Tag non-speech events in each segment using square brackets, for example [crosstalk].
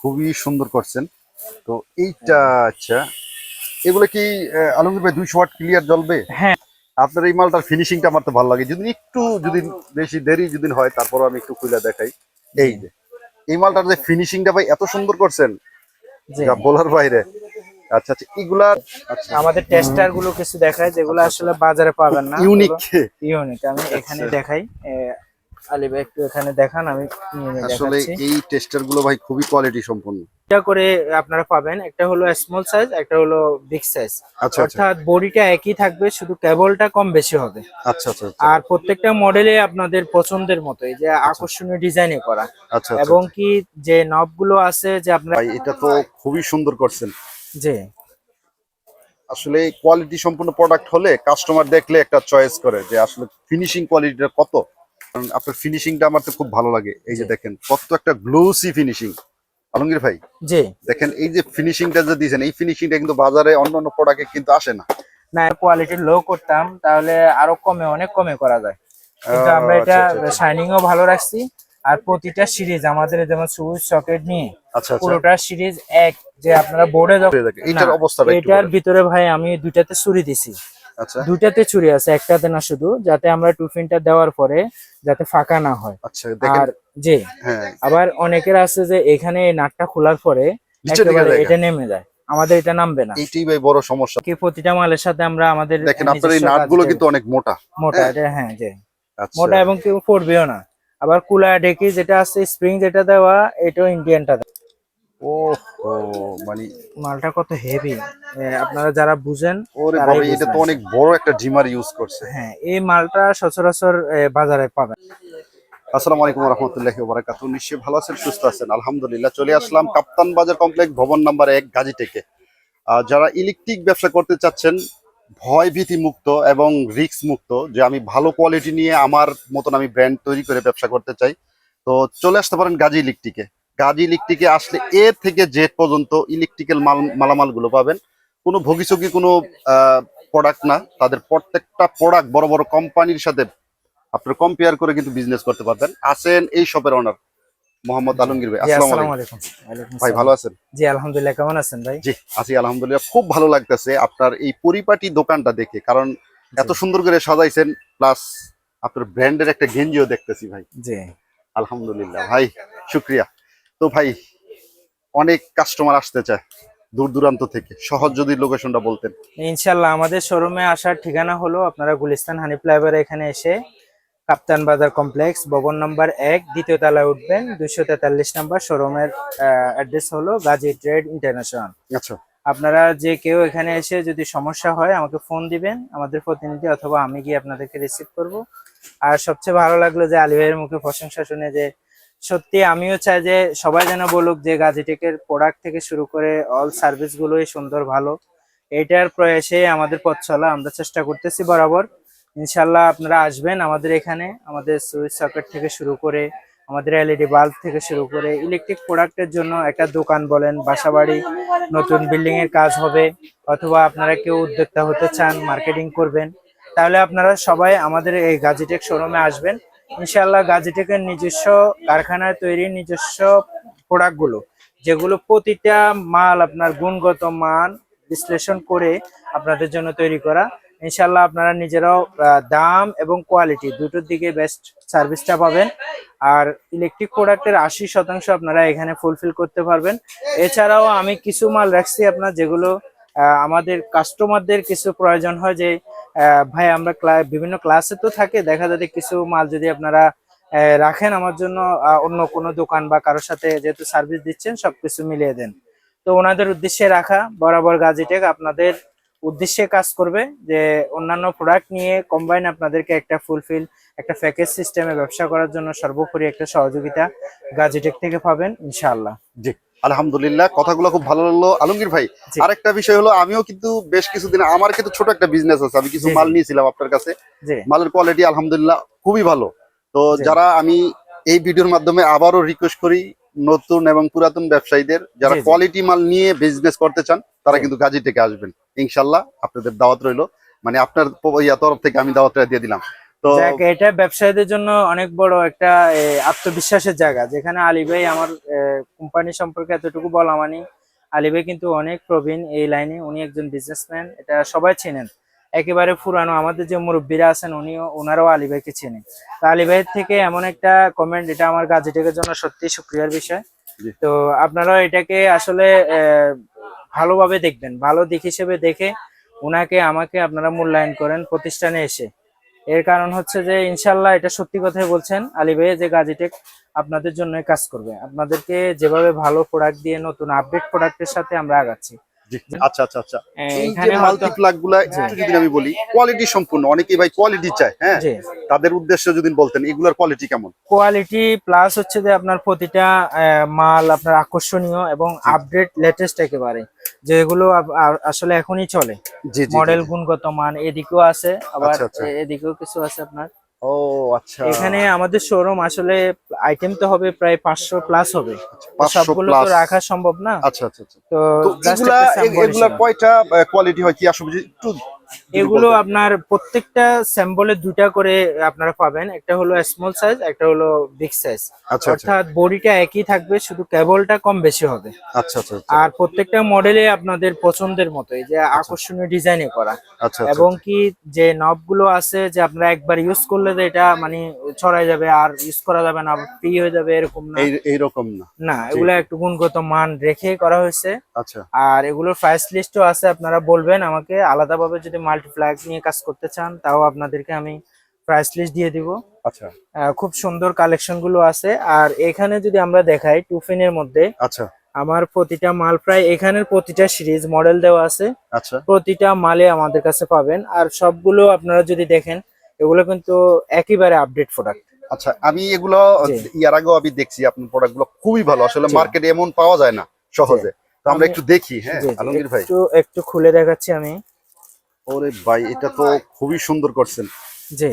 খুবই সুন্দর করছেন। তো এইটা আচ্ছা এগুলো কি আলমগীর ভাই দুইশো ওয়াট ক্লিয়ার জ্বলবে? হ্যাঁ। আপনার এই মালটার ফিনিশিংটা আমার তো ভালো লাগে। যদি একটু যদি বেশি দেরি যদি হয় তারপর আমি একটু খুলে দেখাই। এই যে এই মালটার যে ফিনিশিংটা ভাই এত সুন্দর করছেন? যা বলার বাইরে। আচ্ছা আচ্ছা এগুলা আচ্ছা। আমাদের টেস্টারগুলো কিছু দেখায় যেগুলো আসলে বাজারে পাবেন না। ইউনিক ইউনিক আমি এখানে দেখাই। এ, আলী ভাই একটু এখানে দেখান আমি আসলে এই টেস্টারগুলো ভাই খুবই কোয়ালিটি সম্পন্ন। এটা করে আপনারা পাবেন একটা হলো স্মল সাইজ একটা হলো বিগ সাইজ আচ্ছা আচ্ছা। অর্থাৎ বডিটা একই থাকবে শুধু কেবলটা কম বেশি হবে। আচ্ছা আচ্ছা আচ্ছা। আর প্রত্যেকটা মডেলে আপনাদের পছন্দের মতো এই যে আকর্ষণীয় ডিজাইনে করা। আচ্ছা এবং কি যে নবগুলো আছে যে আপনার এটা তো খুবই সুন্দর করছেন। যে আসলে কোয়ালিটি সম্পূর্ণ প্রোডাক্ট হলে কাস্টমার দেখলে একটা চয়েস করে যে আসলে ফিনিশিং কোয়ালিটিটা কত। কারণ আপনার ফিনিশিংটা আমার তো খুব ভালো লাগে। এই যে দেখেন কত একটা গ্লোসি ফিনিশিং আলমগীর ভাই যে দেখেন এই যে ফিনিশিংটা যে দিয়েছেন এই ফিনিশিংটা কিন্তু বাজারে অন্য অন্য প্রোডাক্টে কিন্তু আসে না। না কোয়ালিটি লো করতাম তাহলে আরও কমে অনেক কমে করা যায়। কিন্তু আমরা এটা আচ্ছা, আচ্ছা, আচ্ছা। শাইনিংও ভালো রাখছি আর প্রতিটা সিরিজ আমাদের যেমন সুইচ সকেট নিয়ে আচ্ছা আচ্ছা। পুরোটা সিরিজ এক যে আপনারা বোর্ডে অবস্থাটা একটু এটার ভিতরে ভাই আমি দুইটাতে ছুরি দিছি। আচ্ছা। দুইটাতে ছুরি আছে একটাতে না শুধু যাতে আমরা টুফিনটা দেওয়ার পরে যাতে ফাঁকা না হয়। আচ্ছা আর যে হ্যাঁ। আবার অনেকের আছে যে এখানে নাটটা খোলার পরে। এটা নেমে যায়। আমাদের এটা নামবে না। এইটাই ভাই বড় সমস্যা। কি প্রতিটা মালের সাথে আমরা আমাদের দেখেন আপনার এই নাটগুলো কিন্তু অনেক মোটা। মোটা হ্যাঁ। এটা হ্যাঁ যে আচ্ছা। মোটা এবং কেউ পড়বেও না। আবার কুলা ডেকি যেটা আছে স্প্রিং যেটা দেওয়া এটাও ইন্ডিয়ানটা ও মানে মালটা কত হেভি আপনারা যারা বুঝেন ওরে বাবা এটা তো অনেক বড় একটা জিমার ইউজ করছে। হ্যাঁ এই মালটা সচরাচর বাজারে পাবেন। আসসালামু আলাইকুম রহমতুল্লাহি বারাকাত নিশ্চয়ই ভালো আছেন সুস্থ আছেন? আলহামদুলিল্লাহ চলে আসলাম কাপ্তান বাজার কমপ্লেক্স ভবন নাম্বার এক যারা ইলেকট্রিক ব্যবসা করতে চাচ্ছেন ভয় ভীতি মুক্ত এবং রিস্ক মুক্ত যে আমি ভালো কোয়ালিটি নিয়ে আমার মতন আমি ব্র্যান্ড তৈরি করে ব্যবসা করতে চাই তো চলে আসতে পারেন গাজী ইলেকট্রিকে। গাজী ইলেকট্রিকে আসলে এ থেকে জেড পর্যন্ত ইলেকট্রিক্যাল মাল মালামালগুলো পাবেন। কোনো ভোগিচকি কোনো প্রোডাক্ট না। তাদের প্রত্যেকটা প্রোডাক্ট বড় বড় কোম্পানির সাথে আপনারা কম্পেয়ার করে কিন্তু বিজনেস করতে পারবেন। আছেন এই শপের ওনার মোহাম্মদ আলমগীর ভাই। আসসালামু আলাইকুম। ভাই ভালো আছেন? জি আলহামদুলিল্লাহ কেমন আছেন ভাই? জি আছি আলহামদুলিল্লাহ। খুব ভালো লাগতেছে আপনার এই পরিপাটি দোকানটা দেখে কারণ এত সুন্দর করে সাজাইছেন প্লাস আপনার ব্র্যান্ডের একটা গেঞ্জিও দেখতেছি ভাই। জি। আলহামদুলিল্লাহ। ভাই শুক্রিয়া। তো ভাই অনেক কাস্টমার আসতে চায় দূর দূরান্ত থেকে। সহজ যদি লোকেশনটা বলতেন। ইনশাল্লাহ আমাদের শোরুমে আসার ঠিকানা হলো আপনারা গুলিস্তান হানি ফ্লাইওভার এখানে এসে কাপ্তান বাজার কমপ্লেক্স ভবন নম্বর এক দ্বিতীয় তলায় উঠবেন দুশো তেতাল্লিশ নম্বর শোরুমের অ্যাড্রেস হলো গাজী ট্রেড ইন্টারন্যাশনাল। আচ্ছা। আপনারা যে কেউ এখানে এসে যদি সমস্যা হয় আমাকে ফোন দিবেন আমাদের প্রতিনিধি অথবা আমি গিয়ে আপনাদেরকে রিসিভ করব। আর সবচেয়ে ভালো লাগল যে আলী ভাইয়ের মুখে প্রশংসা শুনে যে সত্যি আমিও চাই যে সবাই যেন বলুক যে গাজিটেকের প্রোডাক্ট থেকে শুরু করে অল সার্ভিস গুলোই সুন্দর, ভালো। এটার প্রয়াসে আমাদের পথ চলা, আমরা চেষ্টা করতেছি বরাবর। ইনশাল্লাহ আপনারা আসবেন আমাদের এখানে, আমাদের সুইচ সকেট থেকে শুরু করে, আমাদের এলইডি বাল্ব থেকে শুরু করে ইলেকট্রিক প্রোডাক্টের জন্য একটা দোকান বলেন, বাসাবাড়ি, নতুন বিল্ডিং এর কাজ হবে, অথবা আপনারা কেউ উদ্যোক্তা হতে চান মার্কেটিং করবেন, তাহলে আপনারা সবাই আমাদের এই গাজিটেক শোরুমে আসবেন। ইনশাআল্লাহ গাজিটেকের নিজস্ব কারখানায় তৈরি নিজস্ব প্রোডাক্টগুলো, যেগুলো প্রতিটা মাল আপনার গুণগত মান বিশ্লেষণ করে আপনাদের জন্য তৈরি করা। ইনশাল্লাহ আপনারা নিজেরাও দাম এবং কোয়ালিটি দুটোর দিকে বেস্ট সার্ভিসটা পাবেন। আর ইলেকট্রিক প্রোডাক্টের আশি শতাংশ আপনারা এখানে ফুলফিল করতে পারবেন। এছাড়াও আমি কিছু মাল রাখছি আপনার, যেগুলো আমাদের কাস্টমারদের কিছু প্রয়োজন হয় যে ভাই, আমরা বিভিন্ন ক্লাসে তো থাকে। দেখা যাবে কিছু মাল যদি আপনারা রাখেন আমার জন্য অন্য কোনো দোকান বা কারোর সাথে যেহেতু সার্ভিস দিচ্ছেন, সবকিছু মিলিয়ে দেন। তো ওনাদের উদ্দেশ্যে রাখা, বরাবর গাজিটেক আপনাদের উদ্দেশ্যে কাজ করবে যে অন্যান্য প্রোডাক্ট নিয়ে কম্বাইন আপনাদেরকে একটা ফুলফিল একটা প্যাকেজ সিস্টেমে ব্যবসা করার জন্য সর্বোপরি একটা সহযোগিতা গাজিটেক থেকে পাবেন, ইনশাআল্লাহ। জি। আলহামদুলিল্লাহ কথাগুলো খুব ভালো লাগল। আলমগীর ভাই। আরেকটা বিষয় হলো আমিও কিন্তু বেশ কিছুদিন আমার কিন্তু ছোট একটা বিজনেস আছে আমি কিছু। মাল নিয়েছিলাম আপনার কাছে। মালের কোয়ালিটি আলহামদুলিল্লাহ খুবই ভালো। তো যারা আমি এই ভিডিওর মাধ্যমে আবারও রিকোয়েস্ট করি নতুন এবং পুরাতন ব্যবসায়ীদের যারা। কোয়ালিটি মাল নিয়ে বিজনেস করতে চান তারা কিন্তু গাজী থেকে আসবেন। ইনশাল্লাহ আপনাদের দাওয়াত রইল। মানে আপনার তরফ থেকে আমি দাওয়াতটা দিয়ে দিলাম। তো এটা ব্যবসায়ীদের জন্য অনেক বড় একটা আত্মবিশ্বাসের জায়গা। যেখানে আলী ভাই আমার কোম্পানি সম্পর্কে এতটুকু বলা মানে আলী ভাই কিন্তু অনেক প্রবীণ এই লাইনে। উনি একজন বিজনেসম্যান এটা সবাই চেনেন। একেবারে পুরানো আমাদের যে মুরব্বীরা আছেন উনিও ওনারাও আলী ভাইকে চেনেন। তো আলী ভাইয়ের থেকে এমন একটা কমেন্ট এটা আমার গাজেটেকের জন্য সত্যি সুক্রিয়ার বিষয়। তো আপনারা এটাকে আসলে আহ, ভালোভাবে দেখবেন ভালো দিক হিসেবে দেখে ওনাকে আমাকে আপনারা মূল্যায়ন করেন প্রতিষ্ঠানে এসে। এর কারণ হচ্ছে যে ইনশাল্লাহ এটা সত্যি কথাই বলছেন আলী ভাইয়া যে গাজিটেক আপনাদের জন্য কাজ করবে। আপনাদেরকে যেভাবে ভালো প্রোডাক্ট দিয়ে নতুন আপডেট প্রোডাক্টের সাথে আমরা আগাচ্ছি। আচ্ছা আচ্ছা আচ্ছা। এই যে মাল্টি প্লাগগুলা একটু যদি আমি বলি কোয়ালিটি সম্পূর্ণ। অনেকেই ভাই কোয়ালিটি চায় হ্যাঁ? তাদের উদ্দেশ্যে যদি বলতেন এগুলার কোয়ালিটি কেমন? কোয়ালিটি প্লাস হচ্ছে যে আপনার প্রতিটা মাল আপনার আকর্ষণীয় এবং আপডেট লেটেস্ট একেবারে। যেগুলো আসলে এখনই চলে। মডেল গুণগত মান এদিকেও আছে আবার আচ্ছা, আচ্ছা। এদিকেও কিছু আছে আপনার। ও আচ্ছা। এখানে আমাদের শোরুম আসলে আইটেম তো হবে প্রায় পাঁচশো প্লাস হবে। 500 সবগুলো তো রাখা সম্ভব না। আচ্ছা আচ্ছা আচ্ছা। তো এগুলা এগুলা কয়টা কোয়ালিটি হয় কি আসলে একটু এগুলো আপনার প্রত্যেকটা স্যাম্বলে দুটা করে আপনারা পাবেন। একটা হলো স্মল সাইজ একটা হলো বিগ সাইজ আচ্ছা আচ্ছা। অর্থাৎ বডিটা একই থাকবে শুধু কেবলটা কম বেশি হবে। আচ্ছা আচ্ছা আচ্ছা। আর প্রত্যেকটা মডেলে আপনাদের পছন্দের মতো যে আকর্ষণীয় ডিজাইনে করা। এবং কি যে নবগুলো আছে যে আপনারা একবার ইউজ করলে যে এটা মানে ছড়াই যাবে আর ইউজ করা যাবে না ফ্রি হয়ে যাবে এরকম না। এই এইরকম না। না এগুলো একটু গুণগত মান রেখে করা হয়েছে। আচ্ছা। আর এগুলোর প্রাইস লিস্টও আছে আপনারা বলবেন আমাকে আলাদাভাবে যদি মাল্টিপ্লাগ নিয়ে কাজ করতে চান তাও আপনাদেরকে আমি প্রাইস লিস্ট দিয়ে দিব। আচ্ছা। খুব সুন্দর কালেকশনগুলো আছে। আর এখানে যদি আমরা দেখাই টুফিনের মধ্যে আচ্ছা। আমার প্রতিটা মাল প্রায় এখানের প্রতিটা সিরিজ মডেল দেওয়া আছে। আচ্ছা। প্রতিটা মালে আমাদের কাছে পাবেন। আর সবগুলো আপনারা যদি দেখেন এগুলো কিন্তু একেবারে আপডেট প্রোডাক্ট আচ্ছা আমি এগুলো ইয়ার আগেও আমি দেখছি আপনার প্রোডাক্টগুলো খুবই ভালো। আসলে। মার্কেটে এমন পাওয়া যায় না সহজে। তো আমরা একটু দেখি হ্যাঁ আলমগীর ভাই। একটু একটু খুলে দেখাচ্ছি আমি। ওরে ভাই এটা তো খুবই সুন্দর করছেন। জি।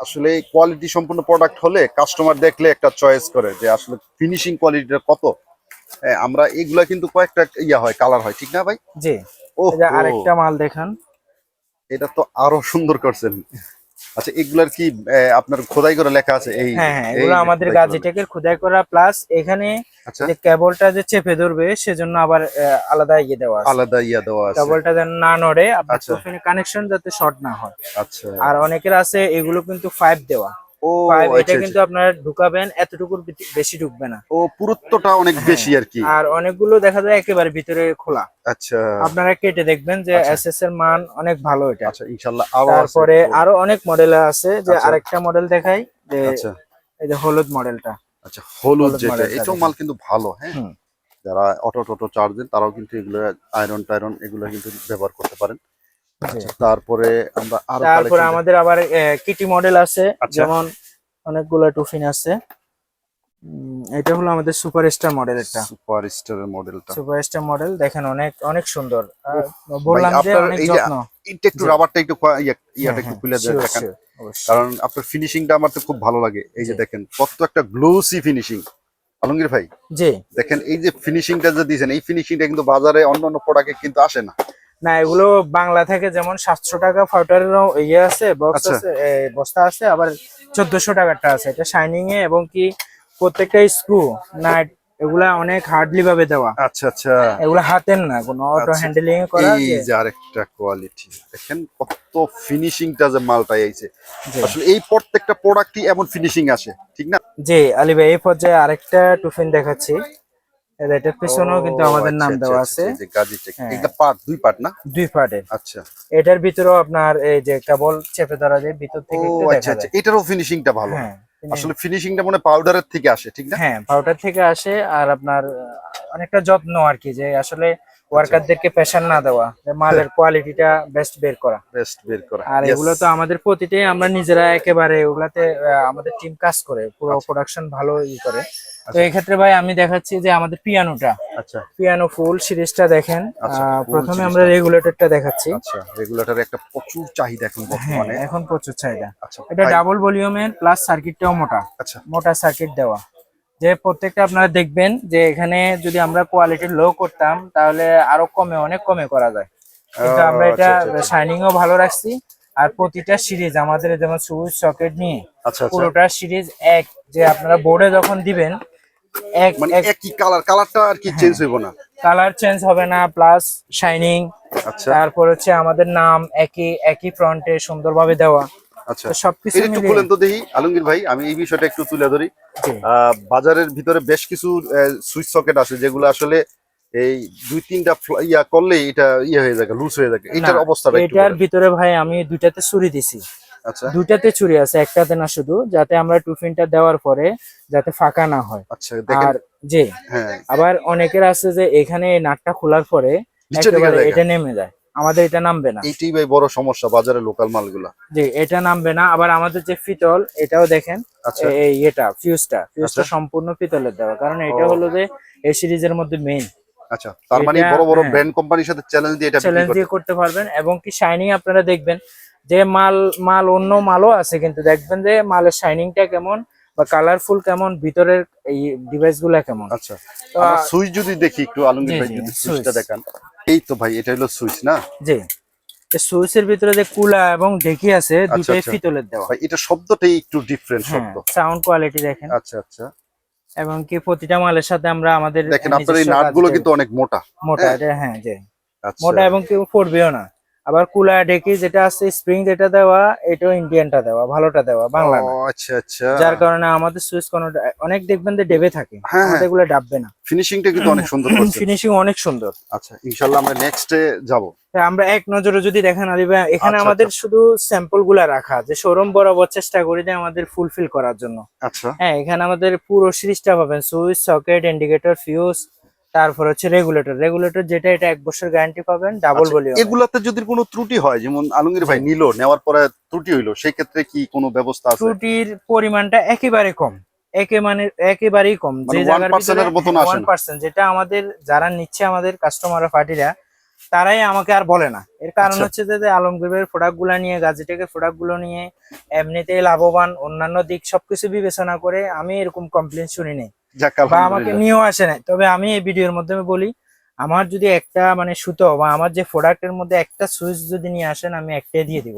আসলে কোয়ালিটি সম্পূর্ণ প্রোডাক্ট হলে কাস্টমার দেখলে একটা চয়েস করে যে আসলে ফিনিশিং কোয়ালিটিটা কত। হ্যাঁ, আমরা এগুলা কিন্তু কয়েকটা ইয়া হয় কালার হয় ঠিক না ভাই? জি। ও আরেকটা মাল দেখান। এটা তো আরও সুন্দর করছেন। আচ্ছা এগুলার কি আপনার খোদাই করে লেখা আছে এই হ্যাঁ হ্যাঁ এগুলো আমাদের গাজিটেকের খোদাই করা প্লাস এখানে আচ্ছা। যে কেবলটা যে চেপে ধরবে সেজন্য আবার আলাদা ইয়ে দেওয়া আছে। আলাদা ইয়ে দেওয়া আছে। কেবলটা যেন না নড়ে আপনার আচ্ছা। কানেকশন যাতে শর্ট না হয়। আচ্ছা। আর অনেকের আছে এগুলো কিন্তু ফাইভ দেওয়া। ও এটা আচ্ছা, কিন্তু আপনারা ঢুকাবেন এতটুকুর বেশি- ঢুকবে না। ও পুরুত্বটা অনেক বেশি আর কি। আর অনেকগুলো দেখা যায় একেবারে ভিতরে খোলা। আচ্ছা। আপনারা কেটে দেখবেন যে আচ্ছা। এস এস এর মান অনেক ভালো এটা। আচ্ছা ইনশাআল্লাহ তারপরে আরও অনেক মডেল আছে যে আচ্ছা। আরেকটা মডেল দেখাই যে আচ্ছা। এই যে হলুদ মডেলটা আচ্ছা হলুদ যেটা এটাও মাল কিন্তু ভালো হ্যাঁ। যারা অটো টোটো চার্জ দেন তারাও কিন্তু এগুলো আয়রন টায়রন এগুলো কিন্তু ব্যবহার করতে পারেন। আচ্ছা তারপরে আমরা আরও তারপরে আমাদের আবার কিটি মডেল আছে আচ্ছা। যেমন অনেকগুলো টুফিন আছে। উম, এটা হলো আমাদের সুপার স্টার মডেল একটা সুপার স্টারের মডেলটা সুপার স্টার মডেল দেখেন অনেক অনেক সুন্দর। বললাম যে আপনার অনেক যত্ন। এটা একটু রাবারটা একটু ইয়াটা হ্যাঁ, একটু হ্যাঁ, খুলে sure, দেখেন। কারণ আপনার ফিনিশিংটা আমার তো খুব ভালো লাগে। এই যে দেখেন কত একটা গ্লোসি ফিনিশিং আলমগীর ভাই জি। দেখেন এই যে ফিনিশিংটা যে দিয়েছেন এই ফিনিশিংটা কিন্তু বাজারে অন্য অন্য প্রোডাক্টে কিন্তু আসে না। না এগুলো বাংলা থেকে যেমন সাতশো টাকা ফাউটারেরও ইয়ে আছে বক্স আচ্ছা। আছে বস্তা আছে আবার চোদ্দশো টাকারটা আছে। এটা শাইনিং এ এবং কি প্রত্যেকটা স্ক্রু নাট এগুলা অনেক হার্ডলি ভাবে দেওয়া। আচ্ছা আচ্ছা। এগুলা হাতের না কোনো অটো আচ্ছা। হ্যান্ডেলিং এ করা এই যে- আরেকটা কোয়ালিটি দেখেন কত ফিনিশিংটা যে মালটা আইছে। আসলে এই প্রত্যেকটা প্রোডাক্টই এমন ফিনিশিং আসে ঠিক না? জি আলী ভাই এই পর্যায়ে আরেকটা টুফিন দেখাচ্ছি। এটার পিছনেও কিন্তু আমাদের নাম আচ্ছা, দেওয়া আচ্ছা, আছে। আচ্ছা, হ্যাঁ। এটা পার্ট দুই পার্ট না? দুই পার্টের আচ্ছা। এটার ভিতরেও আপনার এই যে কেবল চেপে ধরা যায় ভিতর থেকে একটু আচ্ছা দেখা আচ্ছা যায়। এটারও ফিনিশিংটা ভালো। হ্যাঁ আসলে ফিনিশিংটা মনে পাউডারের থেকে আসে ঠিক না? হ্যাঁ পাউডার থেকে আসে আর আপনার অনেকটা যত্ন আর কি যে আসলে ওয়ার্কারদেরকে প্রেশার না দেওয়া মালের কোয়ালিটিটা বেস্ট বের করা। বেস্ট বের করা আর. এগুলো তো আমাদের প্রতিটাই আমরা নিজেরা একেবারে ওগুলাতে আমাদের টিম কাজ করে পুরো আচ্ছা। প্রোডাকশন ভালো ই করে। তো আচ্ছা। এই ক্ষেত্রে ভাই আমি দেখাচ্ছি যে আমাদের পিয়ানোটা। আচ্ছা। পিয়ানো ফুল সিরিজটা দেখেন। আচ্ছা, প্রথমে আমরা। রেগুলেটরটা দেখাচ্ছি। আচ্ছা রেগুলেটরের একটা প্রচুর চাহিদা এখন হ্যাঁ বর্তমানে। এখন প্রচুর চাহিদা। আচ্ছা এটা ডাবল ভলিউমের প্লাস সার্কিটটাও মোটা। আচ্ছা। মোটা সার্কিট দেওয়া। যে প্রত্যেকটা আপনারা দেখবেন যে এখানে যদি আমরা কোয়ালিটি লো করতাম তাহলে আরও কমে অনেক কমে করা যায়। কিন্তু আমরা এটা আচ্ছা। শাইনিংও ভালো রাখছি। আর প্রতিটা সিরিজ আমাদের যেমন সুইচ সকেট নিয়ে পুরোটা সিরিজ এক। যে আপনারা বোর্ডে যখন দিবেন মানে এক একই কালার কালারটা আর কি চেঞ্জ হইব না? কালার চেঞ্জ হবে না প্লাস শাইনিং আচ্ছা। তারপর হচ্ছে আমাদের নাম একই একই ফ্রন্টে সুন্দরভাবে দেওয়া। আচ্ছা। সবকিছু একটু বলেন তো দেখি আলমগীর ভাই আমি এই বিষয়টা একটু তুলে ধরি। বাজারের ভিতরে বেশ কিছু সুইচ সকেট আছে যেগুলো আসলে এই দুই তিনটা ইয়া করলেই এটা ইয়ে হয়ে যায় লুজ হয়ে যায় এটার না, অবস্থাটা এটার ভিতরে ভাই আমি দুইটাতে ছুরি দিছি। আচ্ছা। দুইটাতে ছুরি আছে একটাতে না শুধু যাতে আমরা টুফিনটা দেওয়ার পরে যাতে ফাঁকা না হয়। আচ্ছা আর যে হ্যাঁ। আবার অনেকের আছে যে এখানে নাটটা খোলার পরে। এটা নেমে যায়। আমাদের এটা নামবে না। এইটাই ভাই বড় সমস্যা বাজারে লোকাল মালগুলা। যে এটা নামবে না। আবার আমাদের যে ফিতল এটাও দেখেন আচ্ছা। এই এটা ফিউজটা ফিউজটা। সম্পূর্ণ পিতলের দেওয়া। কারণ এটা হলো যে এই সিরিজের মধ্যে মেইন আচ্ছা তার মানে বড় বড়। ব্র্যান্ড কোম্পানির সাথে চ্যালেঞ্জ দিয়ে এটা চ্যালেঞ্জ দিয়ে করতে পারবেন এবং কি শাইনিং আপনারা দেখবেন। যে মাল মাল অন্য মালও আছে কিন্তু দেখবেন যে মালের শাইনিংটা কেমন বা কালারফুল কেমন ভিতরের এই ডিভাইসগুলা কেমন। আচ্ছা সুইচ যদি দেখি একটু আলমগীর ভাই যদি সুইচ। সুইচটা দেখান। এই তো ভাই এটা হলো সুইচ না? জি। সুইচের ভিতরে যে কুলা এবং ডেকি আছে দুটাই আচ্ছা। পিতলের দেওয়া। ভাই এটা শব্দটাই একটু ডিফারেন্ট হ্যাঁ শব্দ। সাউন্ড কোয়ালিটি দেখেন। আচ্ছা আচ্ছা। এবং কি প্রতিটা মালের সাথে আমরা আমাদের দেখেন আপনার এই নাটগুলো কিন্তু অনেক মোটা। মোটা হ্যাঁ। হ্যাঁ যে আচ্ছা। মোটা এবং কেউ পড়বেও না। আবার কুলা ডেকি যেটা আছে স্প্রিং যেটা দেওয়া এটাও ইন্ডিয়ানটা দেওয়া ভালোটা দেওয়া বাংলা আচ্ছা আচ্ছা। যার কারণে আমাদের সুইচ কোনো অনেক দেখবেন যে ডেবে থাকে। হ্যাঁ, এগুলো ডাববে না। ফিনিশিংটা কিন্তু অনেক সুন্দর করছে। [laughs] ফিনিশিং অনেক সুন্দর। আচ্ছা ইনশাআল্লাহ আমরা নেক্সটে যাব। আমরা এক নজরে যদি দেখেন আলী ভাই এখানে আচ্ছা, আমাদের শুধু স্যাম্পলগুলা রাখা যে শোরুম বরাবর চেষ্টা করি যে আমাদের ফুলফিল করার জন্য। আচ্ছা। হ্যাঁ এখানে আমাদের পুরো সিরিজটা পাবেন। সুইচ সকেট ইন্ডিকেটর ফিউজ তারপর হচ্ছে রেগুলেটর রেগুলেটর যেটা এটা এক বছর গ্যারান্টি পাবেন ডাবল ভলিউম এগুলাতে যদি কোনো ত্রুটি হয় যেমন আলমগীর ভাই নিল নেওয়ার পরে ত্রুটি হইল সেই ক্ষেত্রে কি কোনো ব্যবস্থা আছে? ত্রুটির পরিমাণটা একেবারে কম। একে মানে একেবারেই কম। মানে যে 1% জায়গার ভিতরে এর মতন আসে ওয়ান না। পার্সেন্ট যেটা আমাদের যারা নিচ্ছে আমাদের কাস্টমার পার্টিরা তারাই আমাকে আর বলে না। এর কারণ আচ্ছা। হচ্ছে যে যে আলমগীরের প্রোডাক্টগুলা নিয়ে গাজিটেকের প্রোডাক্টগুলো নিয়ে এমনিতেই লাভবান অন্যান্য দিক সবকিছু বিবেচনা করে আমি এরকম কমপ্লেন শুনি নেই। বা আমাকে নিয়েও আসে নাই। তবে আমি এই ভিডিওর মাধ্যমে বলি আমার যদি একটা মানে সুতো বা আমার যে প্রোডাক্টের মধ্যে একটা সুইচ যদি নিয়ে আসেন আমি একটাই দিয়ে দিব।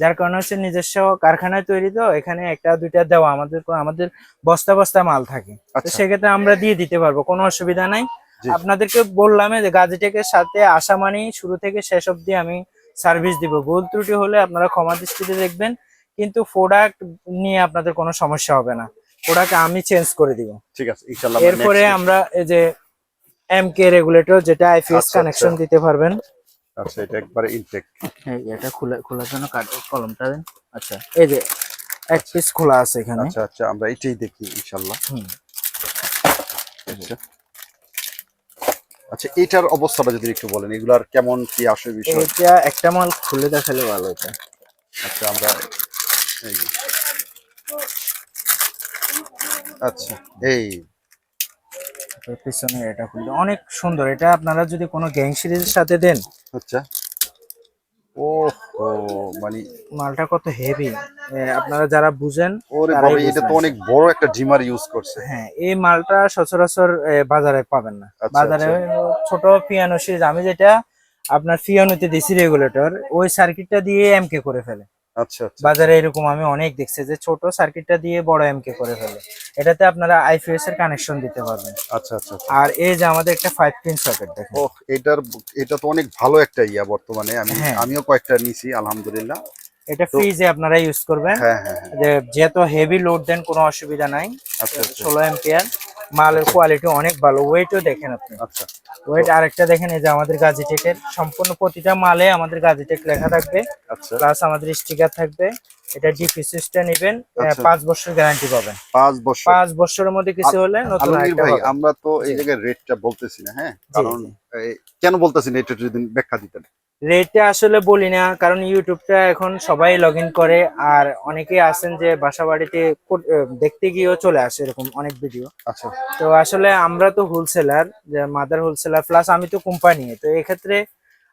যার কারণে হচ্ছে নিজস্ব কারখানায় তৈরি তো এখানে একটা দুইটা দেওয়া আমাদের আমাদের বস্তা বস্তা মাল থাকে। তো আচ্ছা। সেক্ষেত্রে আমরা দিয়ে দিতে পারব কোনো অসুবিধা নাই। আপনাদেরকে বললাম যে গাজিটেকের সাথে আসা মানেই শুরু থেকে শেষ অবধি আমি সার্ভিস দিব। ভুল ত্রুটি হলে আপনারা ক্ষমা দৃষ্টিতে দেখবেন কিন্তু প্রোডাক্ট নিয়ে আপনাদের কোনো সমস্যা হবে না। প্রোডাক্ট আমি চেঞ্জ করে দিব। ঠিক আছে ইনশাআল্লাহ এরপরে আমরা এই যে এম কে রেগুলেটর যেটা আইপিএস আচ্ছা, কানেকশন আচ্ছা। দিতে পারবেন। আচ্ছা এটা একবারে ইনটেক এই এটা খোলা খোলার জন্য কাট- কলমটা দেন। আচ্ছা। এই যে এক পিস খোলা আছে এখানে। আচ্ছা আচ্ছা আমরা এটাই দেখি ইনশাআল্লাহ। হুম। আচ্ছা। আচ্ছা এটার অবস্থাটা যদি একটু বলেন এগুলার কেমন কি আসে বিষয়? এটা একটা মাল খুলে দেখালে ভালো এটা আচ্ছা আমরা। আচ্ছা এই। পিছনে এটা খুললে। অনেক সুন্দর। এটা আপনারা যদি কোনো গ্যাং সিরিজের সাথে দেন আচ্ছা। ও মানে মালটা কত হেভি আপনারা যারা বুঝেন ওরে বাবা এটা তো অনেক বড় একটা জিমার ইউজ করছে। হ্যাঁ এই মালটা সচরাচর বাজারে পাবেন না। আচ্ছা, বাজারে ছোট পিয়ানো সিরিজ। আমি যেটা আপনার পিয়ানোতে দিছি রেগুলেটর ওই সার্কিটটা দিয়ে এমকে করে ফেলে। আচ্ছা আচ্ছা। বাজারে এরকম আমি অনেক দেখছি যে ছোট সার্কিটটা দিয়ে বড় এমকে করে ফেলে। এটাতে আপনারা আইপিএস এর কানেকশন দিতে পারবেন। আচ্ছা আচ্ছা আচ্ছা। আর এই যে আমাদের একটা ফাইভ পিন সকেট দেখেন। ওহ এটার এটা তো অনেক ভালো একটা ইয়া বর্তমানে। আমি হ্যাঁ। আমিও কয়েকটা নিছি আলহামদুলিল্লাহ। এটা ফ্রিজে আপনারা ইউজ করবেন। হ্যাঁ হ্যাঁ হ্যাঁ। যে যেহেতু হেভি লোড দেন কোনো অসুবিধা নাই। আচ্ছা আচ্ছা। ষোলো এম্পিয়ার মালের কোয়ালিটি অনেক ভালো। ওয়েটও দেখেন আপনি। আচ্ছা। ওয়েট আরেকটা দেখেন এই যে আমাদের গাজিটেকের সম্পূর্ণ প্রতিটা মালে আমাদের গাজিটেক লেখা থাকবে। আচ্ছা। প্লাস আমাদের স্টিকার থাকবে। এটা ডিপি সিস্টেম নেবেন। আচ্ছা। পাঁচ বছর গ্যারান্টি পাবেন। পাঁচ বছর। পাঁচ বছরের মধ্যে কিছু হলে নতুন ভাই আমরা তো এই জায়গায় রেটটা বলতেছি না হ্যাঁ? কারণ কেন বলতেছি না এটা যদি ব্যাখ্যা দিতেন? রেটটা আসলে বলি না কারণ ইউটিউবটা এখন সবাই লগ ইন করে আর অনেকেই আছেন যে বাসা বাড়িতে দেখতে গিয়েও চলে আসে এরকম অনেক ভিডিও আচ্ছা। তো আসলে আমরা তো হোলসেলার যে মাদার হোলসেলার প্লাস আমি তো কোম্পানি তো এক্ষেত্রে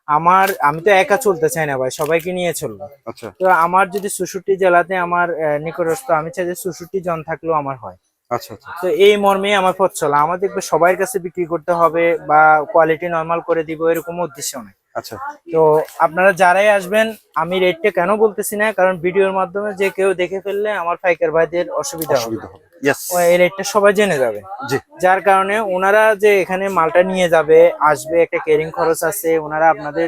আমার আমি তো একা চলতে চাই না ভাই সবাইকে নিয়ে চলবো আচ্ছা। তো আমার যদি চৌষট্টি জেলাতে আমার নিকটস্থ আমি চাই যে চৌষট্টি জন থাকলেও আমার হয়। আচ্ছা আচ্ছা। তো এই মর্মে আমার পথ চলা। আমার দেখবে সবার কাছে বিক্রি করতে হবে বা কোয়ালিটি নর্মাল করে দিব এরকম উদ্দেশ্য নেই। আচ্ছা তো আপনারা যারাই আসবেন আমি রেটটা কেন বলতেছি না কারণ ভিডিওর মাধ্যমে যে কেউ দেখে ফেললে আমার পাইকার ভাইদের অসুবিধা হবে। এই রেটটা সবাই জেনে যাবে। যার কারণে ওনারা যে এখানে মালটা নিয়ে যাবে আসবে একটা কেরিং খরচ আছে ওনারা আপনাদের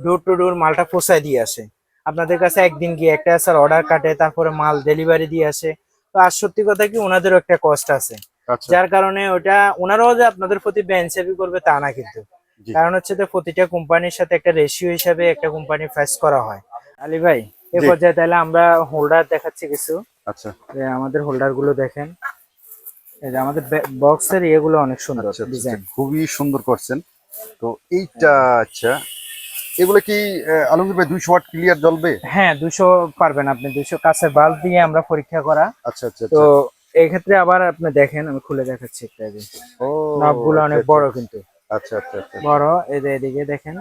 ডোর টু ডোর মালটা পোষায় দিয়ে আসে। আপনাদের কাছে একদিন গিয়ে একটা স্যার অর্ডার কাটে তারপরে মাল ডেলিভারি দিয়ে আসে। তো আর সত্যি কথা কি ওনাদেরও একটা কষ্ট আছে। আচ্ছা। যার কারণে ওটা ওনারাও যে আপনাদের প্রতি বেঞ্চেবি করবে তা না কিন্তু। কারণ হচ্ছে যে প্রতিটা কোম্পানির সাথে একটা রেশিও হিসাবে একটা কোম্পানি ফেস করা হয়। আলী ভাই এ। পর্যায়ে তাহলে আমরা হোল্ডার দেখাচ্ছি কিছু। আচ্ছা। আমাদের হোল্ডারগুলো দেখেন। এই যে আমাদের বক্সের ইয়েগুলো অনেক সুন্দর আচ্ছা আচ্ছা, ডিজাইন খুবই সুন্দর করছেন। তো এইটা আচ্ছা। এগুলো কি আলমগীর ভাই দুইশো ওয়াট ক্লিয়ার জ্বলবে? হ্যাঁ দুশো পারবেন আপনি। দুশো কাছে বাল্ব দিয়ে আমরা পরীক্ষা করা। আচ্ছা আচ্ছা তো আচ্ছা। এই ক্ষেত্রে আবার আপনি দেখেন আমি খুলে দেখাচ্ছি একটা। ও নবগুলো অনেক আচ্ছা, বড় কিন্তু। আচ্ছা আচ্ছা আচ্ছা বড় এই যে এদিকে দেখেন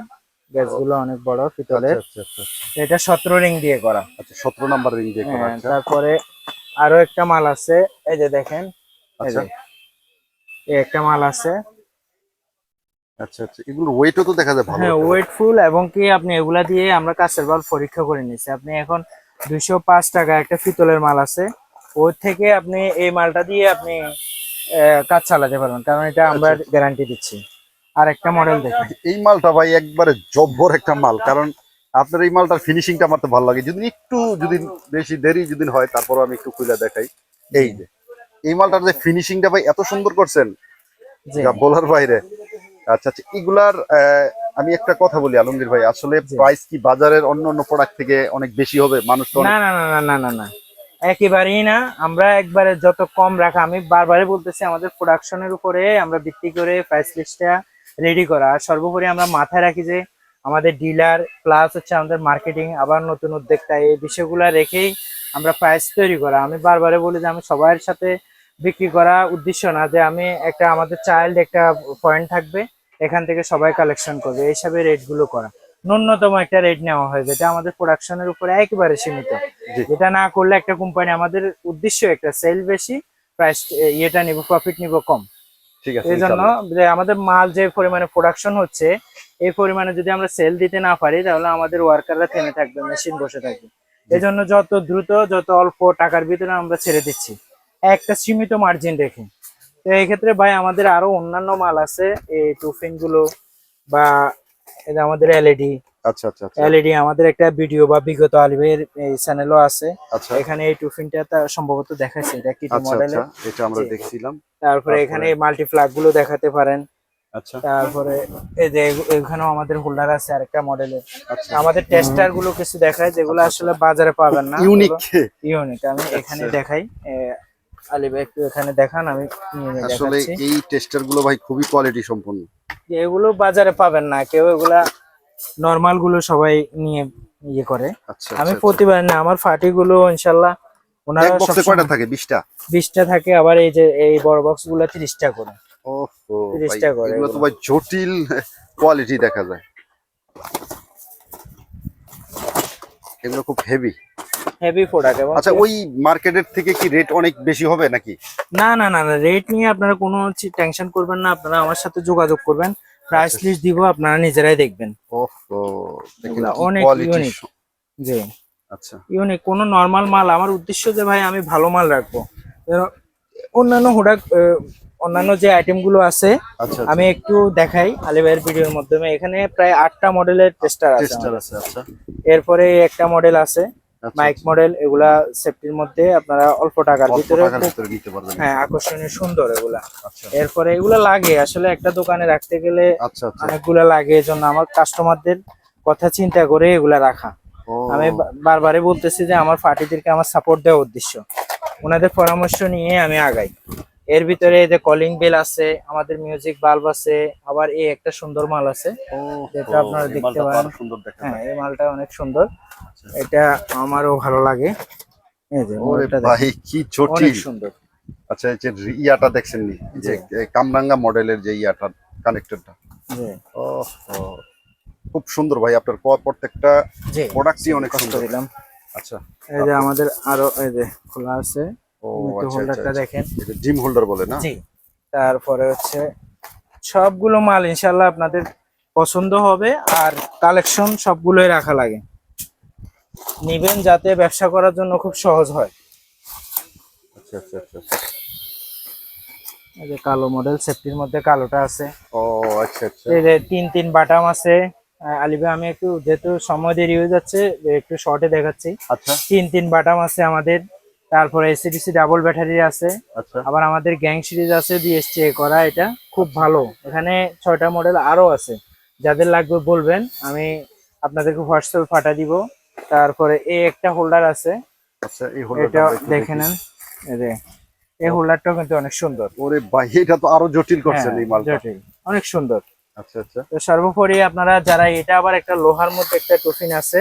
গ্যাসগুলো অনেক বড় পিতলের। আচ্ছা আচ্ছা এটা সতেরো রিং দিয়ে করা। আচ্ছা সতেরো নাম্বার রিং দিয়ে করা হ্যাঁ, আচ্ছা। তারপরে আরও একটা মাল আছে এই যে দেখেন এই আচ্ছা। একটা মাল আছে। আচ্ছা আচ্ছা এগুলোর ওয়েটও তো দেখা যায় ভালো হ্যাঁ ওয়েটফুল এবং কি আপনি এগুলা দিয়ে আমরা কাছের বাল পরীক্ষা করে নিছি আপনি এখন দুইশো পাঁচ টাকা একটা পিতলের মাল আছে। ওর থেকে আপনি এই মালটা দিয়ে আপনি কাজ চালাতে পারবেন কারণ এটা আমরা আচ্ছা। গ্যারান্টি দিচ্ছি। আর একটা মডেল দেখেন। এই মালটা ভাই একবারে জব্বর একটা মাল কারণ আপনার এই মালটার ফিনিশিংটা আমার তো ভালো লাগে। যদি একটু যদি বেশি দেরি যদি হয় তারপর আমি একটু খুলে দেখাই। এই যে এই মালটার যে ফিনিশিংটা ভাই এত সুন্দর করছেন বলার বাইরে। আচ্ছা আচ্ছা এগুলার আমি একটা কথা বলি আলমগীর ভাই আসলে। প্রাইস কি বাজারের অন্য অন্য প্রোডাক্ট থেকে অনেক বেশি হবে? মানুষ তো না না না না না না না। একেবারেই না। আমরা একবারে যত কম রাখা আমি বারবারই বলতেছি আমাদের প্রোডাকশনের উপরে আমরা ভিত্তি করে প্রাইস লিস্টটা রেডি করা। আর সর্বোপরি আমরা মাথায় রাখি যে আমাদের ডিলার প্লাস হচ্ছে আমাদের মার্কেটিং আবার নতুন উদ্যোক্তা এই বিষয়গুলো রেখেই আমরা প্রাইস তৈরি করা। আমি বারবারে বলি যে আমি সবার সাথে বিক্রি করা উদ্দেশ্য না যে আমি একটা আমাদের চাইল্ড একটা পয়েন্ট থাকবে এখান থেকে সবাই কালেকশন করবে। এই হিসাবে রেটগুলো করা। ন্যূনতম একটা রেট নেওয়া হয় যেটা আমাদের প্রোডাকশনের উপরে একেবারে সীমিত। যেটা না করলে একটা কোম্পানি আমাদের উদ্দেশ্য একটা সেল বেশি প্রাইস ইয়েটা নিব প্রফিট নিব কম। এই জন্য যে আমাদের মাল যে পরিমাণে প্রোডাকশন হচ্ছে এই পরিমাণে যদি আমরা সেল দিতে না পারি তাহলে আমাদের ওয়ার্কাররা থেমে থাকবে মেশিন বসে থাকবে। এই জন্য যত দ্রুত যত অল্প টাকার ভিতরে আমরা ছেড়ে দিচ্ছি। একটা সীমিত মার্জিন রেখে। তো এই ক্ষেত্রে ভাই আমাদের আরও অন্যান্য মাল আছে এই টুফিনগুলো বা এই যে আমাদের এলইডি আচ্ছা আচ্ছা আচ্ছা। এলইডি আমাদের একটা ভিডিও বা বিগত আলিমের এই চ্যানেলও আছে। আচ্ছা। এখানে এই টুফিনটা সম্ভবত দেখাচ্ছে এটা কি আচ্ছা মডেলের এটা আমরা দেখছিলাম। তারপরে এখানে মাল্টি ফ্ল্যাগগুলো দেখাতে পারেন। আচ্ছা। তারপরে এই যে এখানেও আমাদের হোল্ডার আছে আরেকটা মডেলের আচ্ছা। আমাদের টেস্টারগুলো কিছু দেখায় যেগুলো আসলে বাজারে পাবেন না। ইউনিক। ইউনিক আমি এখানে। দেখাই। একটু এখানে দেখান আমি আসলে এই টেস্টারগুলো ভাই খুবই কোয়ালিটি সম্পন্ন। এগুলো বাজারে পাবেন না কেউ এগুলা নর্মালগুলো সবাই নিয়ে ইয়ে করে। আচ্ছা আমি আচ্ছা, প্রতিবার না আমার ফাটি গুলো ইনশাল্লাহ ওনারা বক্সে কয়টা থাকে বিশটা? বিশটা থাকে আবার এই যে এই বড় বক্সগুলো তিরিশটা করে। ওহো করে এগুলো তো ভাই জটিল কোয়ালিটি দেখা যায়। এগুলো খুব হেভি হেভি প্রোডাক্ট এবং আচ্ছা ওই মার্কেটের থেকে কি রেট অনেক বেশি হবে নাকি? না না না রেট নিয়ে আপনারা কোনো টেনশন করবেন না আপনারা আমার সাথে যোগাযোগ করবেন। প্রাইস আচ্ছা। লিস্ট দিব আপনারা নিজেরাই দেখবেন। ওহো অনেক unique। জি। আচ্ছা। ইউনিক কোনো নর্মাল মাল। আমার উদ্দেশ্য যে ভাই আমি ভালো মাল রাখব। অন্যান্য হুডাক অন্যান্য যে আইটেমগুলো আছে আচ্ছা আমি একটু দেখাই আলী ভাইয়ের ভিডিওর মাধ্যমে। এখানে প্রায় আটটা মডেলের টেস্টার আছে টেস্টার আমাদের। আছে আচ্ছা। এরপরে একটা মডেল আছে। আচ্ছা, মাইক মডেল এগুলা সেফটির মধ্যে আপনারা অল্প টাকার ভিতরে নিতে পারবেন। হ্যাঁ আকর্ষণীয় সুন্দর এগুলা। আচ্ছা। এরপরে এগুলা লাগে আসলে একটা দোকানে রাখতে গেলে আচ্ছা আচ্ছা। লাগে এজন্য জন্য আমার কাস্টমারদের কথা চিন্তা করে এগুলা রাখা। আমি বারবারই বলতেছি যে আমার পার্টিদেরকে আমার সাপোর্ট দেওয়ার উদ্দেশ্য। ওনাদের পরামর্শ নিয়ে আমি আগাই। এর ভিতরে এই যে কলিং বেল আছে আমাদের মিউজিক বাল্ব আছে আবার এই একটা সুন্দর মাল আছে। ও, যেটা আপনারা দেখতে পারেন। হ্যাঁ এই মালটা অনেক সুন্দর। এটা আমারও ভালো লাগে। এই যে ভাই কি অনেক সুন্দর। আচ্ছা এই যে ইয়াটা দেখছেন নি? যে কামরাঙ্গা মডেলের যে ইয়াটা কানেক্টরটা খুব সুন্দর ভাই আপনার প- প্রত্যেকটা প্রোডাক্টই অনেক সুন্দর। দিলাম। আচ্ছা। এই যে আমাদের আরও এই যে খোলা আছে। একটু আচ্ছা হোল্ডারটা আচ্ছা দেখেন। এটা হোল্ডার বলে না? জি তারপরে হচ্ছে সবগুলো মাল ইনশাল্লাহ আপনাদের পছন্দ হবে আর কালেকশন সবগুলোই রাখা লাগে। নিবেন যাতে ব্যবসা করার জন্য খুব সহজ হয়। আচ্ছা আচ্ছা আচ্ছা আচ্ছা। এই যে কালো মডেল সেফটির মধ্যে কালোটা আছে। ও আচ্ছা আচ্ছা। এই যে তিন তিন বাটাম আছে। আলিবে আমি একটু যেহেতু সময় দেরি হয়ে যাচ্ছে একটু শর্টে দেখাচ্ছি। আচ্ছা। তিন তিন বাটাম আছে আমাদের। তারপরে এসিডিসি ডাবল ব্যাটারি আছে। আচ্ছা। আবার আমাদের গ্যাং সিরিজ আছে বিএসটি করা এটা খুব ভালো। এখানে ছয়টা মডেল আরও আছে। যাদের লাগবে বলবেন আমি আপনাদেরকে হোয়াটসঅ্যাপ পাঠা দিব। তারপরে এই একটা হোল্ডার আছে। আচ্ছা এই হোল্ডারটা দেখে নেন। এই হোল্ডারটাও কিন্তু অনেক সুন্দর। ওরে ভাই এটা তো আরও জটিল করছেন হ্যাঁ, এই মালটা। জটিল। অনেক সুন্দর। আচ্ছা আচ্ছা। তো সর্বোপরি আপনারা যারা এটা আবার একটা লোহার মধ্যে একটা টোফিন আছে।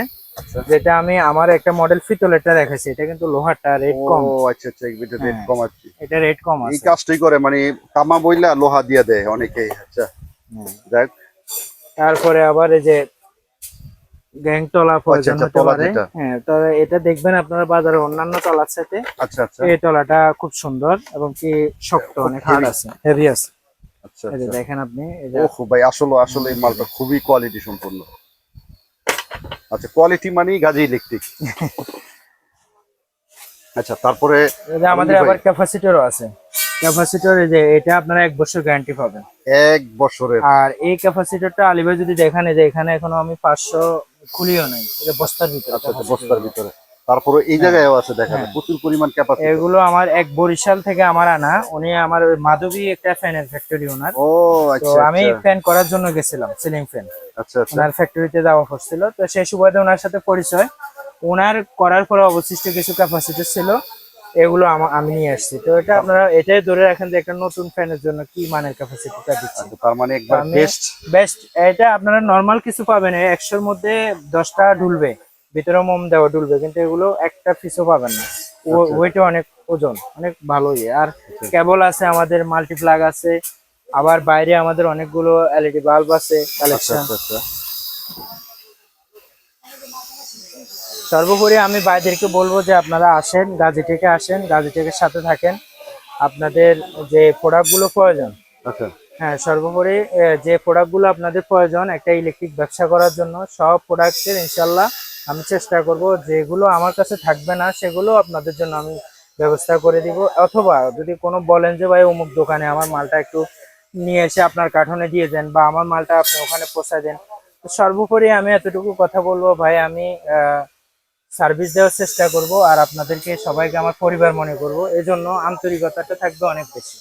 যেটা আমি আমার একটা মডেল ফিতলেরটা দেখাচ্ছি এটা কিন্তু লোহারটা রেট কম। ও আচ্ছা আচ্ছা রেট হ্যাঁ। কম আছে। এটা রেট কম আছে। এই কাজটাই করে মানে তামা বইলা লোহা দিয়ে দেয় অনেকেই আচ্ছা। দেখ তারপরে আবার এই যে প্রয়োজন আচ্ছা, হতে তলা পারে। হ্যাঁ তবে এটা দেখবেন আপনারা বাজারে অন্যান্য তলার সাথে। আচ্ছা আচ্ছা। এই তলাটা খুব সুন্দর এবং কি শক্ত অনেক হার্ড আছে হেভি আছে। আচ্ছা আচ্ছা। দেখেন আপনি এই যে ওহ ভাই আসলে আসলে এই মালটা খুবই কোয়ালিটি সম্পূর্ণ আচ্ছা কোয়ালিটি মানেই গাজী ইলেকট্রিক আচ্ছা তারপরে আমাদের আবার। ক্যাপাসিটরও আছে। ক্যাপাসিটর এই যে এটা আপনারা এক বছর গ্যারান্টি পাবেন। এক বছরের। আর এই ক্যাপাসিটরটা আলিভাই যদি দেখেন যে এখানে এখনও আমি পাঁচশো খুলিও নাই এটা বস্তার ভিতরে। আচ্ছা আচ্ছা বস্তার ভিতরে। তারপরে এই জায়গায়ও আছে দেখা যায় হ্যাঁ। প্রচুর পরিমাণ ক্যাপাসিটি এগুলো আমার এক বরিশাল থেকে আমার আনা উনি আমার মাধবী একটা ফ্যানের ফ্যাক্টরি ওনার। ও আচ্ছা আমি আচ্ছা। ফ্যান করার জন্য গেছিলাম সিলিং ফ্যান আচ্ছা আচ্ছা। ওনার ফ্যাক্টরিতে যাওয়া হচ্ছিল তো সেই সুবাদে ওনার সাথে পরিচয়। ওনার করার পরে অবশিষ্ট কিছু ক্যাপাসিটি ছিল এগুলো আমি নিয়ে আসছি। তো এটা আপনারা এটাই ধরে রাখেন যে একটা নতুন ফ্যানের জন্য কি মানের ক্যাপাসিটিটা দিচ্ছি। আচ্ছা, তার মানে একবার বেস্ট বেস্ট এটা আপনারা নর্মাল কিছু পাবেন এই একশোর মধ্যে দশটা ঢুলবে। ভিতরে মোম দেওয়া ঢুলবে কিন্তু এগুলো একটা পিসও পাবেন না। আচ্ছা। ওইটা অনেক ওজন অনেক ভালোই আর কেবল আছে আমাদের মাল্টিপ্লাগ আছে আবার বাইরে আমাদের অনেকগুলো এলইডি বাল্ব আছে আচ্ছা কালেকশন আচ্ছা আচ্ছা। সর্বোপরি আমি ভাইদেরকে বলব যে আপনারা আসেন গাজী থেকে আসেন গাজী থেকে সাথে থাকেন। আপনাদের যে প্রোডাক্টগুলো প্রয়োজন। আচ্ছা। হ্যাঁ সর্বোপরি যে প্রোডাক্টগুলো আপনাদের প্রয়োজন একটা ইলেকট্রিক ব্যবসা করার জন্য সব প্রোডাক্টের ইনশাল্লাহ আমি চেষ্টা করব যেগুলো আমার কাছে থাকবে না, সেগুলো আপনাদের জন্য আমি ব্যবস্থা করে দিব। অথবা যদি কোনো বলেন যে, ভাই, অমুক দোকানে আমার মালটা একটু নিয়ে এসে আপনার কার্টনে দিয়ে দেন বা আমার মালটা আপনি ওখানে পৌঁছায় দেন। সর্বোপরি আমি এতটুকু কথা বলব, ভাই, আমি সার্ভিস দেওয়ার চেষ্টা করব আর আপনাদেরকে সবাইকে আমার পরিবার মনে করব। এজন্য আন্তরিকতাটা থাকবে অনেক বেশি।